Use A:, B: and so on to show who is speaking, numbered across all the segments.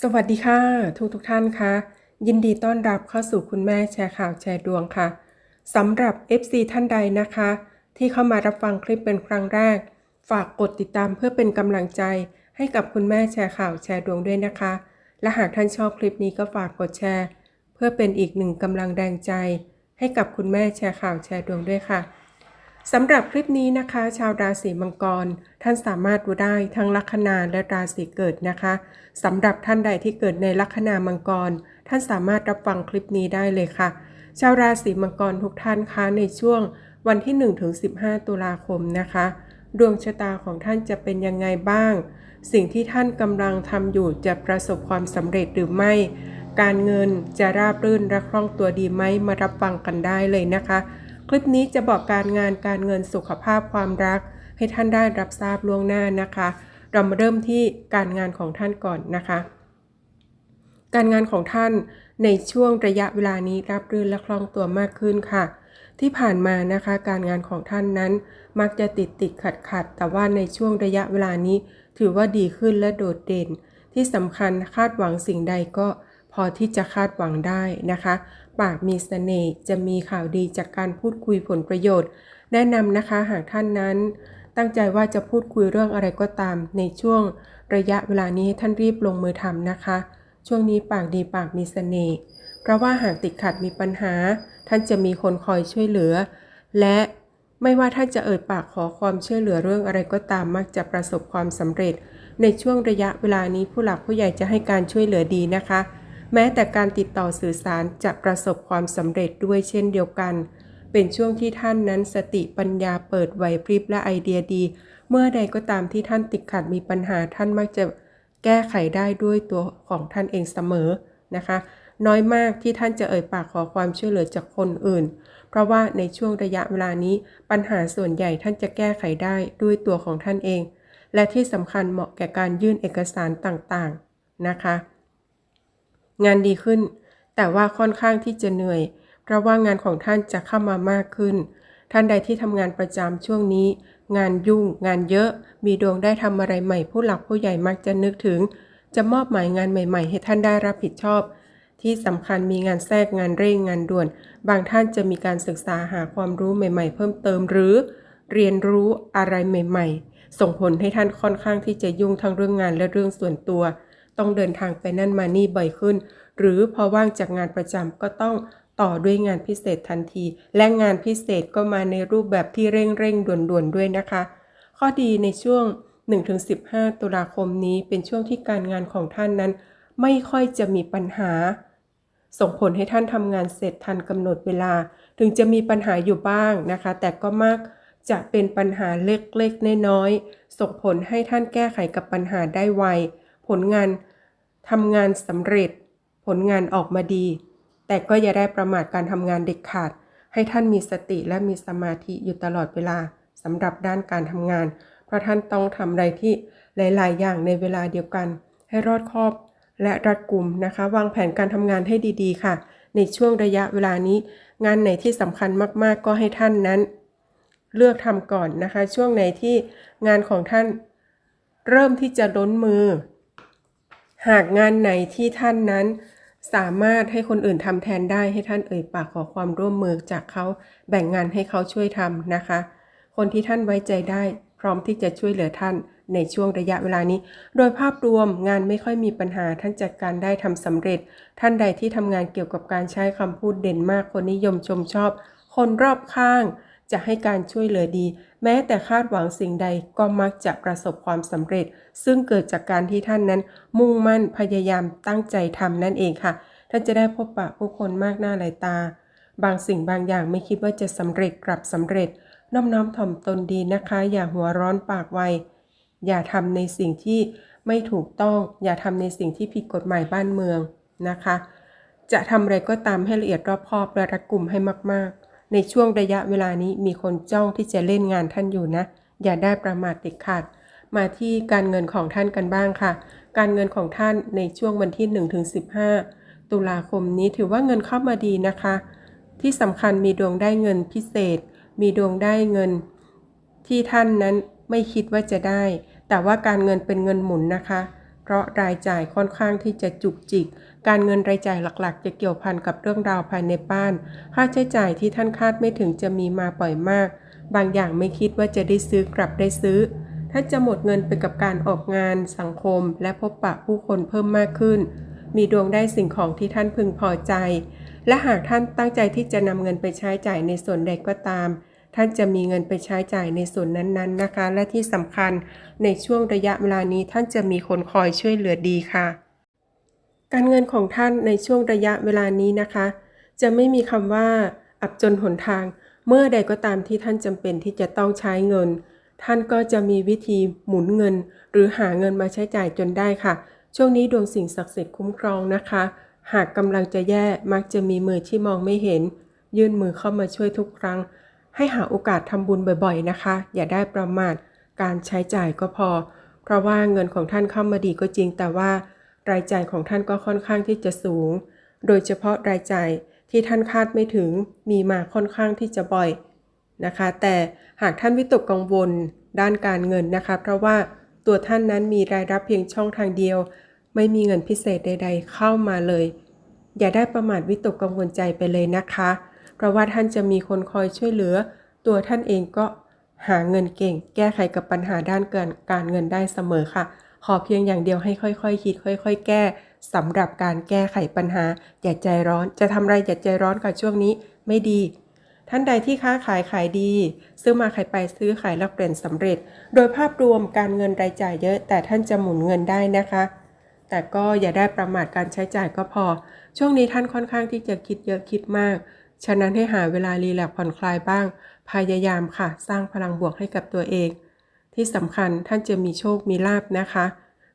A: สวัสดีค่ะ ทุกทุกท่านคะยินดีต้อนรับเข้าสู่คุณแม่แชร์ข่าวแชร์ดวงค่ะสำหรับ FC ท่านใดนะคะ ที่เข้ามารับฟังคลิปเป็นครั้งแรก ฝากกดติดตามเพื่อเป็นกำลังใจ ให้กับคุณแม่แชร์ข่าวแชร์ดวงด้วยนะคะ และหากท่านชอบคลิปนี้ก็ฝากกดแชร์ เพื่อเป็นอีกหนึ่งกำลังแรงใจ ให้กับคุณแม่แชร์ข่าวแชร์ดวงด้วยค่ะ สำหรับคลิปนี้นะคะ ชาวราศีมังกร ท่านสามารถดูได้ทั้งลัคนาและราศีเกิดนะคะสำหรับท่านใดที่เกิดในลัคนามังกร ท่านสามารถรับฟังคลิปนี้ได้เลยค่ะ ชาวราศีมังกรทุกท่านคะในช่วงวันที่1-15 ตุลาคมนะคะ ดวงชะตาของท่านจะเป็นยังไงบ้าง สิ่งที่ท่านกำลังทำอยู่จะประสบความสำเร็จหรือไม่ การเงินจะราบรื่นและคล่องตัวดีไหมมารับฟังกันได้เลยนะคะ คลิปนี้จะบอกการงานการเงินสุขภาพความรัก ให้ท่านได้รับทราบล่วงหน้านะคะ เรามาเริ่มที่การงานของท่านก่อนนะคะ การงานของท่านในช่วงระยะเวลานี้รับรื่นและคล่องตัวมากขึ้นค่ะ ที่ผ่านมานะคะการงานของท่านนั้น มักจะติดติดขัดขัดแต่ว่าในช่วงระยะเวลานี้ ถือว่าดีขึ้นและโดดเด่น ที่สำคัญคาดหวังสิ่งใดก็พอที่จะคาดหวังได้นะคะ ปากมีเสน่ห์จะมีข่าวดีจากการพูดคุยผลประโยชน์ แนะนำนะคะหากท่านนั้น ตั้งใจว่าจะพูดคุยเรื่องอะไรก็ตาม ในช่วงระยะเวลานี้ให้ท่านรีบลงมือทำนะคะ ช่วงนี้ปากดีปากมีเสน่ห์เพราะว่าหากติดขัดมีปัญหา ท่านจะมีคนคอยช่วยเหลือ และไม่ว่าท่านจะเอ่ยปากขอความช่วยเหลือเรื่องอะไรก็ตามมักจะประสบความสำเร็จ ในช่วงระยะเวลานี้ผู้หลักผู้ใหญ่จะให้การช่วยเหลือดีนะคะ แม้แต่การติดต่อสื่อสารจะประสบความสำเร็จด้วยเช่นเดียวกัน เป็นช่วงที่ท่านนั้นสติปัญญาเปิดไหวพริบและไอเดียดี เมื่อใดก็ตามที่ท่านติดขัดมีปัญหาท่านมักจะแก้ไขได้ด้วยตัวของท่านเองเสมอนะคะ น้อยมากที่ท่านจะเอ่ยปากขอความช่วยเหลือจากคนอื่น เพราะว่าในช่วงระยะเวลานี้ปัญหาส่วนใหญ่ท่านจะแก้ไขได้ด้วยตัวของท่านเอง และที่สำคัญเหมาะแก่การยื่นเอกสารต่างๆนะคะ งานดีขึ้น แต่ว่าค่อนข้างที่จะเหนื่อย เพราะว่างานของท่านจะเข้ามามากขึ้น ท่านใดที่ทำงานประจำช่วงนี้ งานยุ่ง งานเยอะ มีดวงได้ทำอะไรใหม่ ผู้หลักผู้ใหญ่มักจะนึกถึง จะมอบหมายงานใหม่ ๆ ให้ท่านได้รับผิดชอบ ที่สำคัญมีงานแทรกงานเร่งงานด่วน บางท่านจะมีการศึกษาหาความรู้ใหม่ ๆ เพิ่มเติมหรือ เรียนรู้อะไรใหม่ ๆ ส่งผลให้ท่านค่อนข้างที่จะยุ่งทั้งเรื่องงานและเรื่องส่วนตัว ต้องเดินทางไปนั่นมานี่บ่อยขึ้น หรือพอว่างจากงานประจำก็ต้องต่อด้วยงานพิเศษทันที และงานพิเศษก็มาในรูปแบบที่เร่งเร่งด่วนด่วนๆด้วยนะคะ ข้อดีในช่วง 1-15 ตุลาคมนี้เป็นช่วงที่การงานของท่านนั้น ไม่ค่อยจะมีปัญหา ส่งผลให้ท่านทำงานเสร็จทันกำหนดเวลา ถึงจะมีปัญหาอยู่บ้างนะคะ แต่ก็มักจะเป็นปัญหาเล็กๆน้อยๆส่งผลให้ท่านแก้ไขกับปัญหาได้ไว ผลงานทำงานสำเร็จ ผลงานออกมาดี แต่ก็อย่าได้ประมาทการทำงานเด็ดขาด ให้ท่านมีสติและมีสมาธิอยู่ตลอดเวลาสำหรับด้านการทำงาน เพราะท่านต้องทำอะไรที่หลาย ๆ อย่างในเวลาเดียวกัน ให้รอดคอบและรัดกุมนะคะ วางแผนการทำงานให้ดี ๆ ค่ะ ในช่วงระยะเวลานี้ งานไหนที่สำคัญมาก ๆ ก็ให้ท่านนั้น เลือกทำก่อนนะคะ ช่วงไหนที่งานของท่าน เริ่มที่จะล้นมือ หากงานไหนที่ท่านนั้น สามารถให้คนอื่นทำแทนได้ให้ท่านเอ่ยปากขอความร่วมมือจากเขาแบ่งงานให้เขาช่วยทำนะคะ คนที่ท่านไว้ใจได้ พร้อมที่จะช่วยเหลือท่านในช่วงระยะเวลานี้ โดยภาพรวมงานไม่ค่อยมีปัญหาท่านจัดการได้ทำสำเร็จ ท่านใดที่ทำงานเกี่ยวกับการใช้คำพูดเด่นมากคนนิยมชมชอบ คนรอบข้าง จะให้การช่วยเหลือดี แม้แต่คาดหวังสิ่งใดก็มักจะประสบความสำเร็จ ซึ่งเกิดจากการที่ท่านนั้น มุ่งมั่นพยายามตั้งใจทำนั่นเองค่ะ ท่านจะได้พบปะผู้คนมากหน้าหลายตา บางสิ่งบางอย่างไม่คิดว่าจะสำเร็จกลับสำเร็จน้อมน้อมถ่อมตนดีนะคะ อย่าหัวร้อนปากไวอย่าทำในสิ่งที่ไม่ถูกต้อง อย่าทำในสิ่งที่ผิดกฎหมายบ้านเมืองนะคะ จะทำอะไรก็ตามให้ละเอียดรอบคอบและรัดกุมให้มาก ๆ ในช่วงระยะเวลานี้มีคนจ้องที่จะเล่นงานท่านอยู่นะ อย่าได้ประมาทเด็ดขาด มาที่การเงินของท่านกันบ้างค่ะ การเงินของท่านในช่วงวันที่1-15ตุลาคมนี้ถือว่าเงินเข้ามาดีนะคะ ที่สำคัญมีดวงได้เงินพิเศษ มีดวงได้เงิน ที่ท่านนั้นไม่คิดว่าจะได้ แต่ว่าการเงินเป็นเงินหมุนนะคะ เพราะรายจ่ายค่อนข้างที่จะจุกจิก การเงินรายจ่ายหลักๆ จะเกี่ยวพันกับเรื่องราวภายในบ้าน ค่าใช้จ่ายที่ท่านคาดไม่ถึงจะมีมาบ่อยมาก บางอย่างไม่คิดว่าจะได้ซื้อกลับได้ซื้อ ท่านจะหมดเงินไปกับการออกงาน สังคม และพบปะผู้คนเพิ่มมากขึ้น มีดวงได้สิ่งของที่ท่านพึงพอใจ และหากท่านตั้งใจที่จะนำเงินไปใช้จ่ายในส่วนใดก็ตาม ท่านจะมีเงินไปใช้จ่ายในส่วนนั้นๆนะคะ และที่สำคัญในช่วงระยะเวลานี้ท่านจะมีคนคอยช่วยเหลือดีค่ะ การเงินของท่านในช่วงระยะเวลานี้นะคะ จะไม่มีคำว่า อับจนหนทาง เมื่อใดก็ตามที่ท่านจำเป็นที่จะต้องใช้เงิน ท่านก็จะมีวิธีหมุนเงิน หรือหาเงินมาใช้จ่ายจนได้ค่ะ ช่วงนี้ดวงสิ่งศักดิ์สิทธิ์คุ้มครองนะคะ หากกำลังจะแย่มักจะมีมือที่มองไม่เห็น ยื่นมือเข้ามาช่วยทุกครั้ง ให้หาโอกาสทำบุญบ่อยๆนะคะ อย่าได้ประมาทการใช้จ่ายก็พอ เพราะว่าเงินของท่านเข้ามาดีก็จริง แต่ว่ารายจ่ายของท่านก็ค่อนข้างที่จะสูง โดยเฉพาะรายจ่ายที่ท่านคาดไม่ถึงมีมาค่อนข้างที่จะบ่อยนะคะ แต่หากท่านวิตกกังวลด้านการเงินนะคะ เพราะว่าตัวท่านนั้นมีรายรับเพียงช่องทางเดียว ไม่มีเงินพิเศษใด ๆ เข้ามาเลย อย่าได้ประมาทวิตกกังวลใจไปเลยนะคะ เพราะว่าท่านจะมีคนคอยช่วยเหลือ ตัวท่านเองก็หาเงินเก่ง แก้ไขกับปัญหาด้านเการการเงินได้เสมอค่ะ ขอเพียงอย่างเดียวให้ค่อยๆคคิด ค่อย ๆ แก้สำหรับการแก้ไขปัญหา อย่าใจร้อน จะทำอะไรอย่าใจร้อนกับช่วงนี้ไม่ดี ท่านใดที่ค้าขายขายดี ซื้อมาขายไปซื้อขายแลกเปลี่ยนสำเร็จ โดยภาพรวมการเงินรายจ่ายเยอะ แต่ท่านจะหมุนเงินได้นะคะ แต่ก็อย่าได้ประมาทการใช้จ่ายก็พอ ช่วงนี้ท่านค่อนข้างที่จะคิดเยอะคิดมาก ฉะนั้นให้หาเวลารีแลกผ่อนคลายบ้าง พยายามค่ะ สร้างพลังบวกให้กับตัวเอง ที่สำคัญท่านจะมีโชคมีลาบนะคะ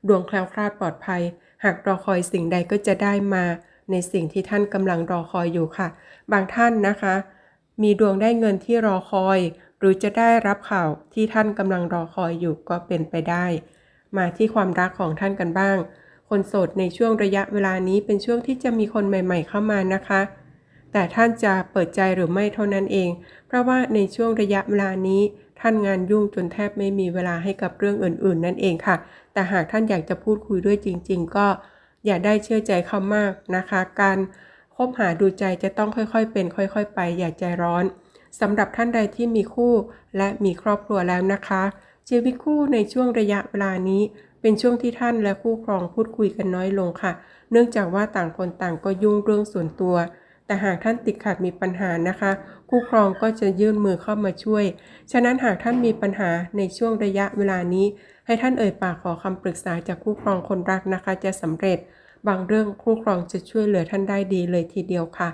A: ดวงแคล้วคลาดปลอดภัย หากรอคอยสิ่งใดก็จะได้มา ในสิ่งที่ท่านกำลังรอคอยอยู่ค่ะ บางท่านนะคะ มีดวงได้เงินที่รอคอย หรือจะได้รับข่าวที่ท่านกำลังรอคอยอยู่ก็เป็นไปได้ มาที่ความรักของท่านกันบ้าง คนโสดในช่วงระยะเวลานี้เป็นช่วงที่จะมีคนใหม่ ๆ เข้ามานะคะ แต่ท่านจะเปิดใจหรือไม่เท่านั้นเอง เพราะว่าในช่วงระยะเวลานี้ ท่านงานยุ่งจนแทบไม่มีเวลาให้กับเรื่องอื่น ๆ นั่นเองค่ะ แต่หากท่านอยากจะพูดคุยด้วยจริง ๆ ก็อย่าได้เชื่อใจเขามากนะคะ การคบหาดูใจจะต้องค่อยๆ เป็น ค่อย ๆ ไป อย่าใจร้อนสำหรับท่านใดที่มีคู่และมีครอบครัวแล้วนะคะชีวิตคู่ในช่วงระยะเวลานี้ เป็นช่วงที่ท่านและคู่ครองพูดคุยกันน้อยลงค่ะ เนื่องจากว่าต่างคนต่างก็ยุ่งเรื่องส่วนตัว แต่หากท่านติดขัดมีปัญหานะคะ คู่ครองก็จะยื่นมือเข้ามาช่วย ฉะนั้นหากท่านมีปัญหาในช่วงระยะเวลานี้ ให้ท่านเอ่ยปากขอคำปรึกษาจากคู่ครองคนรักนะคะ จะสำเร็จ บางเรื่องคู่ครองจะช่วยเหลือท่านได้ดีเลยทีเดียวค่ะ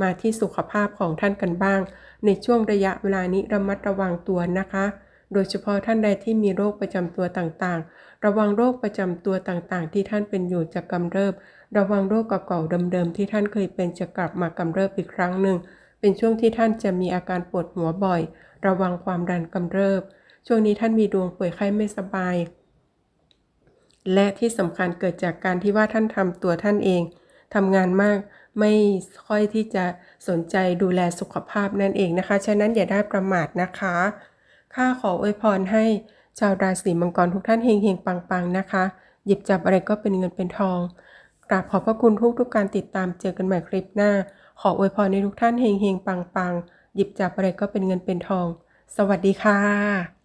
A: มาที่สุขภาพของท่านกันบ้าง ในช่วงระยะเวลานี้ระมัดระวังตัวนะคะ โดยเฉพาะท่านใดที่มีโรคประจำตัวต่างๆ ระวังโรคประจำตัวต่างๆ ที่ท่านเป็นอยู่จะกำเริบ ระวังโรคเก่าๆเดิมๆที่ท่านเคยเป็นจะกลับมากำเริบอีกครั้งหนึ่ง เป็นช่วงที่ท่านจะมีอาการปวดหัวบ่อย ระวังความดันกำเริบ ช่วงนี้ท่านมีดวงป่วยไข้ไม่สบาย และที่สำคัญเกิดจากการที่ว่าท่านทำตัวท่านเองทำงานมากไม่ค่อยที่จะสนใจดูแลสุขภาพนั่นเองนะคะ ฉะนั้นอย่าได้ประมาทนะคะ ข้าขออวยพรให้ชาวราศีมังกรทุกท่านเฮงๆปังๆนะคะ หยิบจับอะไรก็เป็นเงินเป็นทองกราบขอบพระคุณทุกทุกการติดตามเจอกันใหม่คลิปหน้า ขออวยพรในทุกท่านเฮงๆปังๆหยิบจับอะไรก็เป็นเงินเป็นทอง สวัสดีค่ะ